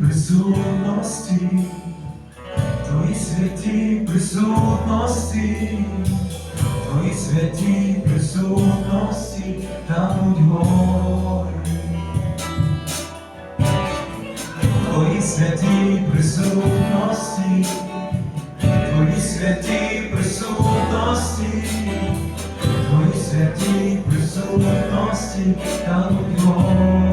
присутності, Твої святі присутності, Твої святі присутності, там, гори. Твої святі присутності, Твої святі присутності, Твої святі присутності, тануть